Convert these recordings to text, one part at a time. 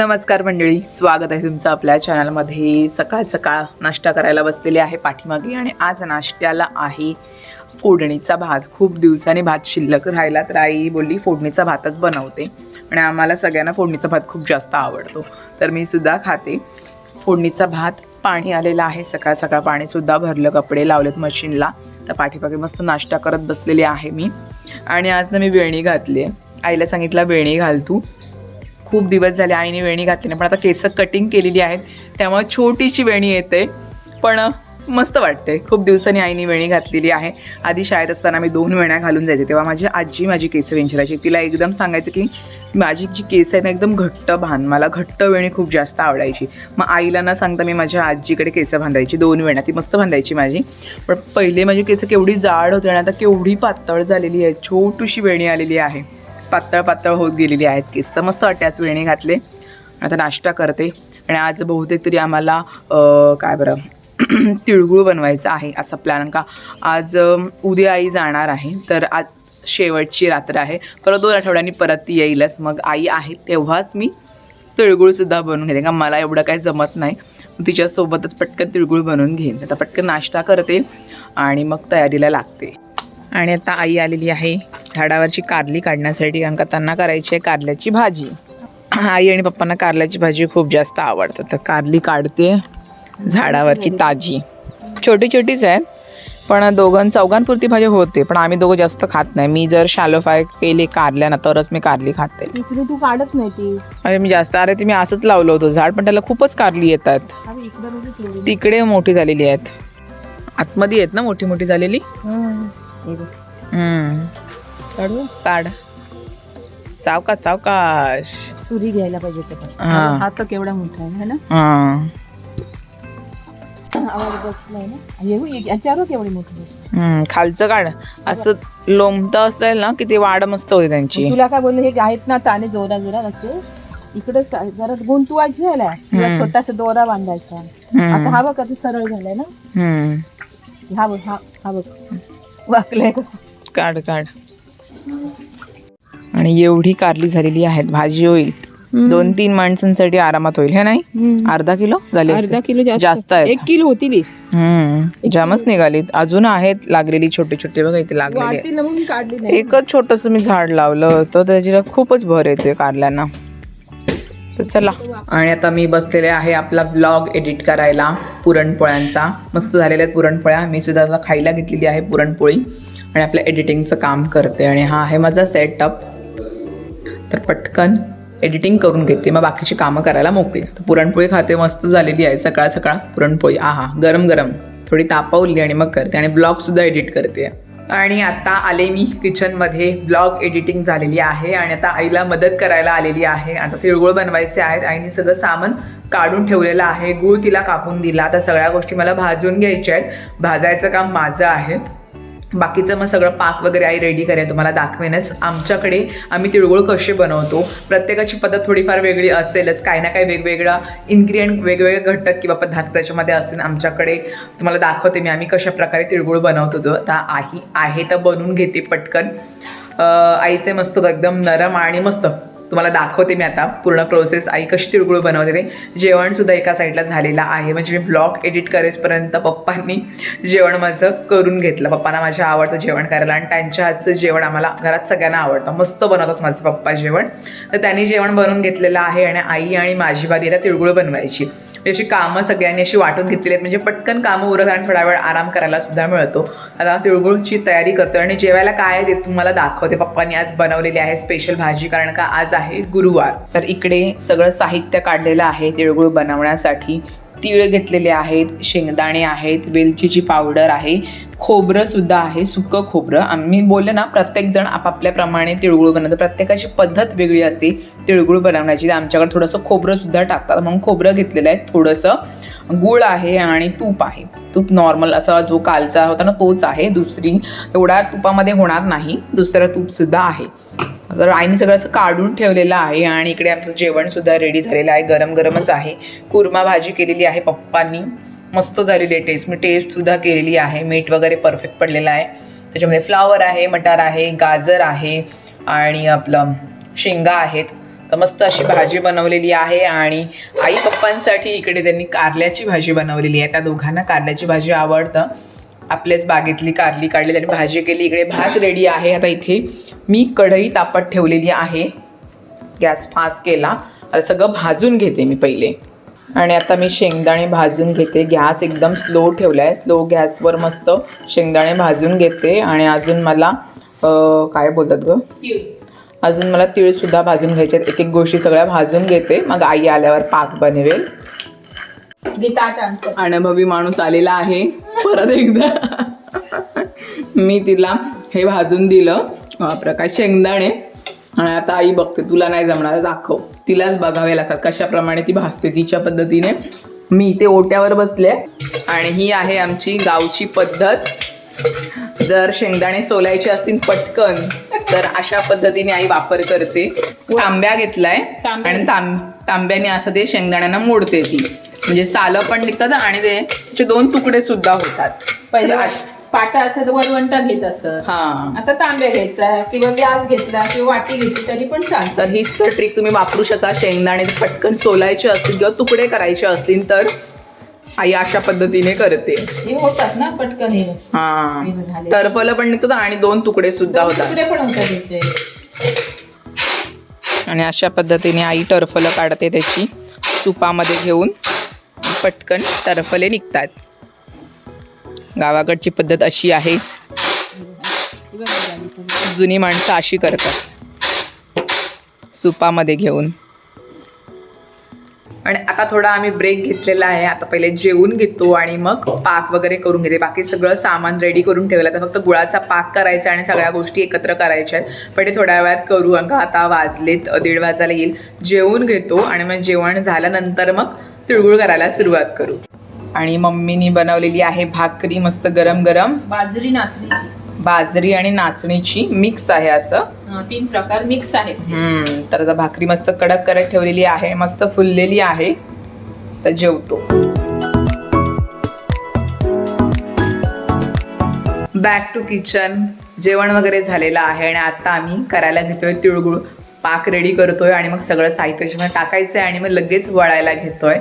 नमस्कार मंडळी स्वागत आहे तुमचं आपल्या चॅनलमध्ये. सकाळ सकाळ नाश्ता करायला बसलेले आहे पाठीमागे आणि आज नाश्त्याला आहे फोडणीचा भात. खूप दिवसांनी भात शिल्लक राहिला तर आई बोलली फोडणीचा भातच बनवते. आणि आम्हाला सगळ्यांना फोडणीचा भात खूप जास्त आवडतो. तर मी सुद्धा खाते. फोडणीचा भात पाणी आलेलं आहे. सकाळ सकाळ पाणीसुद्धा भरलं कपडे लावलेत मशीनला. तर पाठीमागे मस्त नाश्ता करत बसलेली आहे मी. आणि आज ना मी वेणी घातली आहे. आईला सांगितलं वेणी घाल तू. खूप दिवस झाले आईने वेणी घातली नाही पण आता केस कटिंग केलेली आहेत. त्यामुळे छोटीशी वेणी येते. पण मस्त वाटते. खूप दिवसांनी आईने वेणी घातलेली आहे. आधी शाळेत असताना मी दोन वेण्या घालून जायचे. तेव्हा माझी आजी माझी केस विंचरायची. तिला एकदम सांगायचं की माझी जी केस आहे ना एकदम घट्ट बांध मला घट्ट वेणी खूप जास्त आवडायची. मग आईला न सांगता मी माझ्या आजीकडे केस बांधायची. दोन वेण्या. ती मस्त बांधायची माझी. पण पहिले माझी केसं केवढी जाड होते आणि आता केवढी पातळ झालेली आहे. छोटीशी वेणी आलेली आहे. पातळ पातळ होत गेलेली आहेत केस. तर मस्त वाटते आज वेणी घातले. आता नाश्ता करते. आणि आज बहुतेक तरी आम्हाला काय बरं तिळगुळ बनवायचं आहे असा प्लॅन. का आज उद्या आई जाणार आहे. तर आज शेवटची रात्र आहे. परत दोन आठवड्यांनी परत ती येईलच. मग आई आहे तेव्हाच मी तिळगुळसुद्धा बनवून घेते. का मला एवढं काही जमत नाही. तिच्यासोबतच पटकन तिळगुळ बनवून घेईन. आता पटकन नाश्ता करते आणि मग तयारीला लागते. आणि आता आई आलेली आहे झाडावरची कारली काढण्यासाठी कारण का त्यांना करायची आहे कारल्याची भाजी. आई आणि पप्पांना कारल्याची भाजी खूप जास्त आवडतं तर कारली काढते झाडावरची ताजी. छोटी छोटीच आहेत पण दोघां चौघांपुरती भाजी होते पण आम्ही दोघं जास्त खात नाही. मी जर शॅलो फ्राय केले कारल्या ना तरच मी कारली खाते इकडे तू काढत नाही ती. अरे मी जास्त अरे ते मी असंच लावलं होतं. झाड पण त्याला खूपच कारली येतात. तिकडे मोठी झालेली आहेत. आतमध्ये आहेत ना मोठी मोठी झालेली? हम्म. काढू? काढ. सावकाश सावकाश. सुरी घ्यायला पाहिजे ते पण. हा. हा तर केवढा मोठा आहे है ना? हा. आवाज बसलाय ना? येऊ याच्यावर केवढी मोठी आहे. हम्म, खालचं काढ. असं लोंबतं असेल ना की ती वाढ मस्त होते त्यांची. तुला काय बोलले हे आहेत ना ताने जोरा जोरा असे? इकडे का- जरा गुंतवायची किंवा हम्म. छोटासा दोरा बांधायचा. हम्म, आता हा बघ कधी सरळ झालाय ना? हम्म. हा बघ हा हा बघ. वाकलाय कसं? काढ काढ. आणि एवढी कारली झालेली आहेत भाजी होईल. दोन तीन माणसांसाठी आरामात होईल हे नाही? हम्म. अर्धा किलो झाले अर्धा. किलो जास्त. आहेत. एक किलो होती ती. हम्म. जामच निघालीत. अजून आहेत लागलेली छोटे छोटे बघा इथे लागलेली आहेत. वाटतील ना म्हणून काढली नाही. एकच छोटस मी झाड लावलं होतं त्याची खूपच भर येते कारल्यांना. तर चला. आणि आता मी बसलेले आहे आपला ब्लॉग एडिट करायला पुरणपोळ्यांचा. मस्त झालेल्या आहेत पुरणपोळ्या. मी सुद्धा आता खायला घेतलेली आहे पुरणपोळी. आणि आपल्या एडिटिंगचं काम करते. आणि हा आहे माझा सेटअप तर पटकन एडिटिंग करून घेते. मग बाकीची कामं करायला मोकळी. तर पुरणपोळी खाते. मस्त झालेली आहे. सकाळ सकाळ पुरणपोळी. आहा गरम गरम. थोडी तापवली आणि मग करते. आणि ब्लॉगसुद्धा एडिट करते. आणि आता आले मी किचनमध्ये ब्लॉग एडिटिंग झालेली आहे आणि आता आईला मदत करायला आलेली आहे. आता तिळगुळ बनवायचे आहेत. आईने सगळं सामान काढून ठेवलेलं आहे. गूळ तिला कापून दिला. आता सगळ्या गोष्टी मला भाजून घ्यायच्या आहेत. भाजायचं काम माझं आहे. बाकीचं मग सगळं पाक वगैरे आई रेडी करेन तुम्हाला दाखवेनच. आमच्याकडे आम्ही तिळगुळ कसे बनवतो प्रत्येकाची पद्धत थोडीफार वेगळी असेलच. काही ना काही वेगवेगळा इन्ग्रिडियंट वेगवेगळे घटक किंवा पदार्थ त्याच्यामध्ये असेल आमच्याकडे. तुम्हाला दाखवते मी आम्ही कशा प्रकारे तिळगुळ बनवत होतो आता आई आहे तर बनवून घेते पटकन. आईचे मस्त एकदम नरम आणि मस्त. तुम्हाला दाखवते मी आता पूर्ण प्रोसेस आई कशी तिळगुळ बनवते ते. जेवणसुद्धा एका साईडला झालेलं आहे. म्हणजे मी ब्लॉग एडिट करेसपर्यंत पप्पांनी जेवण माझं करून घेतलं. पप्पांना माझ्या आवडतं जेवण करायला आणि त्यांच्या हातचं जेवण आम्हाला घरात सगळ्यांना आवडतं. मस्त बनवतात माझे पप्पा जेवण. तर त्यांनी जेवण बनवून घेतलेलं आहे आणि आई आणि माझी बारी आता तिळगुळ बनवायची. म्हणजे अशी कामं सगळ्यांनी अशी वाटून घेतलेली आहेत. म्हणजे पटकन कामं उरत आणि थोडा वेळ आराम करायला सुद्धा मिळतो. आता तिळगुळची तयारी करतो आणि जेवायला काय आहे ते तुम्हाला दाखवते. पप्पांनी आज बनवलेली आहे स्पेशल भाजी कारण का आज आहे गुरुवार. तर इकडे सगळं साहित्य काढलेलं आहे तिळगुळ बनवण्यासाठी. तीळ घेतलेले आहेत शेंगदाणे आहेत वेलचीची पावडर आहे खोबरंसुद्धा आहे सुकं खोबरं. आम्ही बोललं ना प्रत्येकजण आपापल्याप्रमाणे तिळगुळ बनवतं प्रत्येकाची पद्धत वेगळी असते तिळगुळ बनवण्याची. आमच्याकडे थोडंसं खोबरंसुद्धा टाकतात. मग खोबरं घेतलेलं आहे. थोडंसं गुळ आहे आणि तूप आहे. तूप नॉर्मल असा जो कालचा होता ना तोच आहे. दुसरी एवढा तुपामध्ये होणार नाही. दुसरं तूपसुद्धा आहे. तर आईने सगळं असं काढून ठेवलेलं आहे आणि इकडे आमचं जेवणसुद्धा रेडी झालेलं आहे. गरम गरमच आहे. कुर्मा भाजी केलेली आहे पप्पांनी. मस्त झालेली आहे टेस्ट मी टेस्टसुद्धा केलेली आहे. मीठ वगैरे परफेक्ट पडलेलं आहे. त्याच्यामध्ये फ्लावर आहे मटार आहे गाजर आहे आणि आपलं शेंगा आहेत. तर मस्त अशी भाजी बनवलेली आहे आणि आई पप्पांसाठी इकडे त्यांनी कारल्याची भाजी बनवलेली आहे. त्या दोघांना कारल्याची भाजी आवडतं. आपल्याच बागेतली कारली काढली त्यांनी भाजी केली. इकडे भात रेडी आहे. आता इथे मी कढई तापत ठेवलेली आहे. गॅस फास्ट केला. आता सगळं भाजून घेते मी पहिले. आणि आता मी शेंगदाणे भाजून घेते. गॅस एकदम स्लो ठेवला आहे स्लो गॅसवर मस्त शेंगदाणे भाजून घेते. आणि अजून मला काय बोलतात ग? अजून मला तिळसुद्धा भाजून घ्यायचे आहेत. एक एक गोष्टी सगळ्या भाजून घेते. मग आई आल्यावर पाक बनवेल. अनुभवी माणूस आलेला आहे. परत एकदा. मी तिला हे भाजून दिलं. बापरे काय शेंगदाणे. आणि आता आई बघते तुला नाही जमणार दाखव. तिलाच बघावे लागतात कशाप्रमाणे ती भाजते तिच्या पद्धतीने. मी ते ओट्यावर बसले. आणि ही आहे आमची गावची पद्धत. जर शेंगदाणे सोलायचे असतील पटकन तर अशा पद्धतीने आई वापर करते. तांब्या घेतलाय. आणि तांब तांब्याने असं ते शेंगदाण्यांना मोडते ती. म्हणजे सालं पण निघतात आणि ते त्याचे दोन तुकडे सुद्धा होतात. पहिले पाटा असं तर वरवंटा घेत असत हा. आता तांब्या घ्यायचा किंवा गॅस घेतला किंवा वाटी घेतली तरी पण चालतं. तर हीच तर ट्रिक तुम्ही वापरू शकता. शेंगदाणे पटकन सोलायचे असतील किंवा तुकडे करायचे असतील तर आई अशा पद्धतीने करते. हे होतात ना पटकन हे. हा. हे झाले. टरफलं पण निघतात आणि दोन तुकडे सुद्धा होतात. तुकडे पण होतात त्याचे. आणि अशा पद्धतीने आई टरफलं काढते त्याची तुपामध्ये घेऊन. पटकन टरफले निघतात. गावाकडची पद्धत अशी आहे. जुनी माणसं अशी करतात. सुपामध्ये घेऊन. आणि आता थोडा आम्ही ब्रेक घेतलेला आहे. आता पहिले जेवून घेतो आणि मग पाक वगैरे करून घेते. बाकी सगळं सामान रेडी करून ठेवलं. तर फक्त गुळाचा पाक करायचा आणि सगळ्या गोष्टी एकत्र करायच्या आहेत. पण ते थोड्या वेळात करू. अंका आता वाजलेत दीड वाजायला येईल. जेवून घेतो आणि मग जेवण झाल्यानंतर मग तिळगुळ करायला सुरुवात करू. आणि मम्मीनी बनवलेली आहे भाकरी मस्त गरम गरम. बाजरी नाचणीची. बाजरी आणि नाचणीची मिक्स आहे असं. हा, तीन प्रकार मिक्स आहेत. हम्म तर आता भाकरी मस्त कडक करत ठेवलेली आहे मस्त फुललेली आहे. तर जेवतो. बॅक टू किचन जेवण वगैरे झालेलं आहे आणि आता आम्ही करायला घेतोय तिळगुळ. पाक रेडी करतोय आणि मग सगळं साहित्य त्याच्यामध्ये टाकायचं आहे आणि मग लगेच वळायला घेतोय.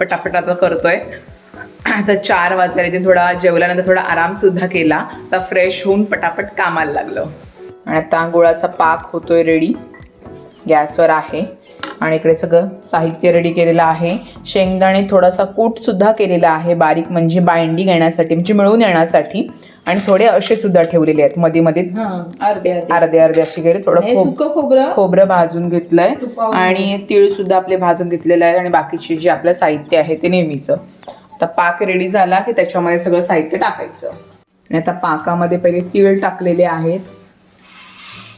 पटापट आता करतोय. आता चार वाजले ते थोडा जेवल्यानंतर थोडा आराम सुद्धा केला. आता फ्रेश होऊन पटापट कामाला लागलं. आणि आता गुळाचा पाक होतोय रेडी गॅसवर आहे. आणि इकडे सगळं साहित्य रेडी केलेलं आहे. शेंगदाणे थोडासा कूटसुद्धा केलेला आहे बारीक म्हणजे बाइंडिंग येण्यासाठी म्हणजे मिळून येण्यासाठी. आणि थोडे असे सुद्धा ठेवलेले आहेत. मध्ये मध्ये हा अर्धे अर्धे. अर्धे असे गेले. थोडं खोबरं? खोबरं भाजून घेतलंय. आणि तीळ सुद्धा आपले भाजून घेतलेले आहेत आणि बाकीचे जे आपलं साहित्य आहे ते नेहमीचं. आता पाक रेडी झाला की त्याच्यामध्ये सगळं साहित्य टाकायचं. आणि आता पाकामध्ये पहिले तीळ टाकलेले आहेत.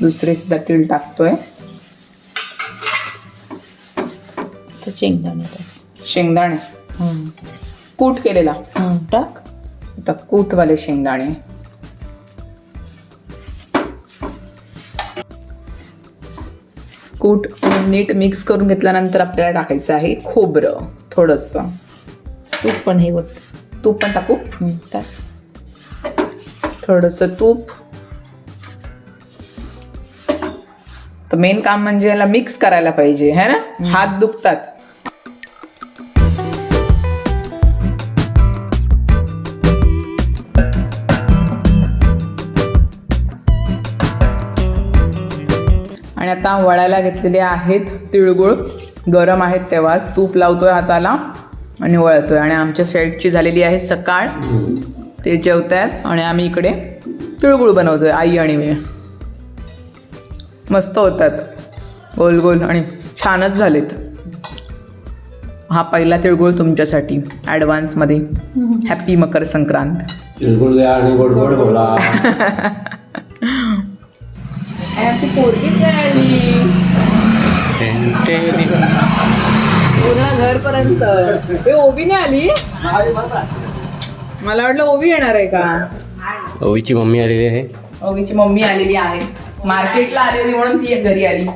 दुसरे सुद्धा तीळ टाकतोय. शेंगदाणे टाक. शेंगदाणे. कूट केलेला. टाक. आता कूटवाले शेंगदाणे. कूट नीट मिक्स करून घेतल्यानंतर आपल्याला टाकायचं आहे खोबरं थोडंसं. तूप पण हे होत. तूप पण टाकू? टाक थोडंसं तूप. तर मेन काम म्हणजे याला मिक्स करायला पाहिजे है ना? हात दुखतात. आणि आता वळायला घेतलेले आहेत तिळगुळ. गरम आहेत तेव्हाच तूप लावतोय हाताला आणि वळतोय. आणि आमच्या साईडची झालेली आहे सकाळ. ते जेवतायत आणि आम्ही इकडे तिळगुळ बनवतोय. आई आणि मी. मस्त होतात. गोल गोल आणि छानच झालेत. हा पहिला तिळगुळ तुमच्यासाठी ॲडव्हान्समध्ये हॅपी मकर संक्रांत. तिळगुळ आणि गोड गोड बोला. ती पूर्ण घरपर्यंत. ते ओबीने आली? मला वाटलं ओबी येणार आहे का? ओवीची मम्मी आलेली आहे. ओबीची मम्मी आलेली आहे. मार्केटला आलेली म्हणून ती घरी आली.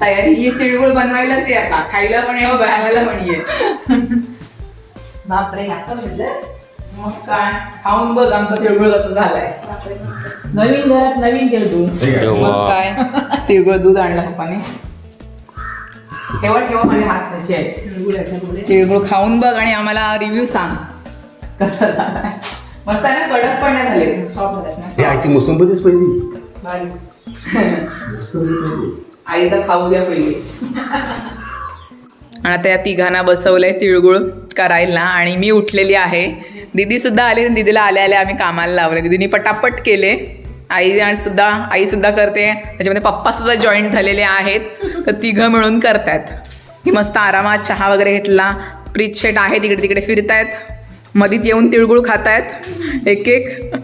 तयारी ही तिळगुळ बनवायलाच आहे आता. खायला पण आहे बनवायला पण ये बापरे आता म्हटलं मग काय? खाऊन बघ आमचा तिळगुळ कसं झालाय. नवीन घरात नवीन तिळगुळ. मग काय? तिळगुळ दूध आणलं पप्पाने. ठेवा ठेवा माझे हात त्याचे. तिळगुळ खाऊन बघ आणि आम्हाला रिव्ह्यू सांग. कसं मस्त आहे ना? कडक पण नाही झाले. हे आईची मोसंबीच पहिली. आईचा खाऊ द्या पहिले. आणि आता या तिघांना बसवलंय तिळगुळ करायला आणि मी उठलेली आहे. दिदी सुद्धा आली आणि दिदीला आल्या आल्या आम्ही कामाला लावले. दिदीने पटापट केले. आई सुद्धा आई सुद्धा करते. त्याच्यामध्ये पप्पा सुद्धा जॉईन झालेले आहेत. तर तिघं मिळून करतायत. ती मस्त आरामात चहा वगैरे घेतला. प्रीत शेट आहे तिकडे तिकडे फिरतायत. मधीत येऊन तिळगुळ खातायत. एक एक.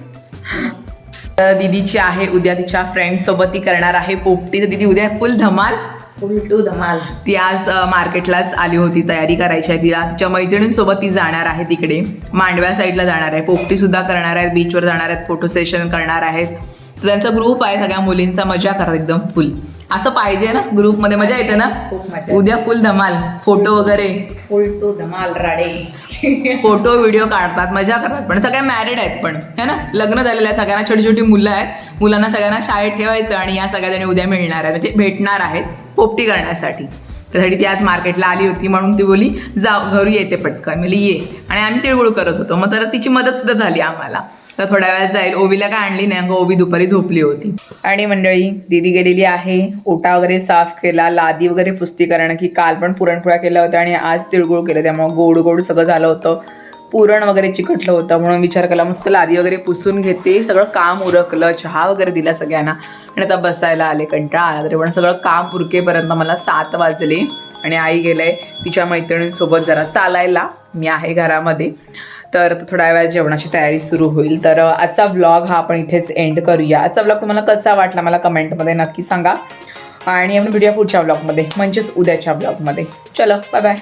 दीदीची आहे उद्या तिच्या फ्रेंड सोबत ती करणार आहे पोपटी. तर दीदी उद्या फुल धमाल. उलटू धमाल. ती आज मार्केटलाच आली होती तयारी करायची आहे तिला. तिच्या मैत्रिणींसोबत ती जाणार आहे तिकडे. मांडव्या साईडला जाणार आहे. पोपटी सुद्धा करणार आहेत बीचवर जाणार आहेत फोटो सेशन करणार आहेत. तर त्यांचा ग्रुप आहे सगळ्या मुलींचा मजा करतात एकदम फुल असं पाहिजे ना ग्रुपमध्ये मजा येते ना? खूप मजा. उद्या फुल धमाल फोटो वगैरे. उलटू धमाल राडे. फोटो व्हिडिओ काढतात मजा करतात. पण सगळ्या मॅरिड आहेत पण है ना? लग्न झालेलं आहे सगळ्यांना छोटी छोटी मुलं आहेत. मुलांना सगळ्यांना शाळेत ठेवायचं आणि या सगळ्या जणी उद्या मिळणार आहेत. म्हणजे भेटणार आहेत पोपटी करण्यासाठी. त्यासाठी ती आज मार्केटला आली होती म्हणून ती बोली जा घरी येते पटकन. मी ये. आणि आम्ही तिळगुळ करत होतो. मग तर तिची मदत सुद्धा झाली आम्हाला. तर थोड्या वेळात जाईल. ओवीला काय आणली नाही अगं ओवी दुपारी झोपली होती. आणि मंडळी दीदी गेलेली आहे. ओटा वगैरे साफ केला लादी वगैरे पुस्ती कारण की काल पण पुरणपोळ्या केल्या होत्या आणि आज तिळगुळ केलं त्यामुळे गोड गोड सगळं झालं होतं. पुरण वगैरे चिकटलं होतं म्हणून विचार केला मस्त लादी वगैरे पुसून घेते. सगळं काम उरकलं चहा वगैरे दिला सगळ्यांना. आणि आता बसायला आले कंटाळा आला तरी पण सगळं काम उरकेपर्यंत मला सात वाजले. आणि आई गेलंय तिच्या मैत्रिणींसोबत जरा चालायला. मी आहे घरामध्ये. तर थोड्या वेळा जेवणाची तयारी सुरू होईल. तर आजचा व्लॉग हा आपण इथेच एंड करूया. आजचा व्लॉग तुम्हाला कसा वाटला मला कमेंटमध्ये नक्की सांगा. आणि आपण व्हिडिओ पुढच्या व्लॉगमध्ये म्हणजेच उद्याच्या व्लॉगमध्ये चलो बाय बाय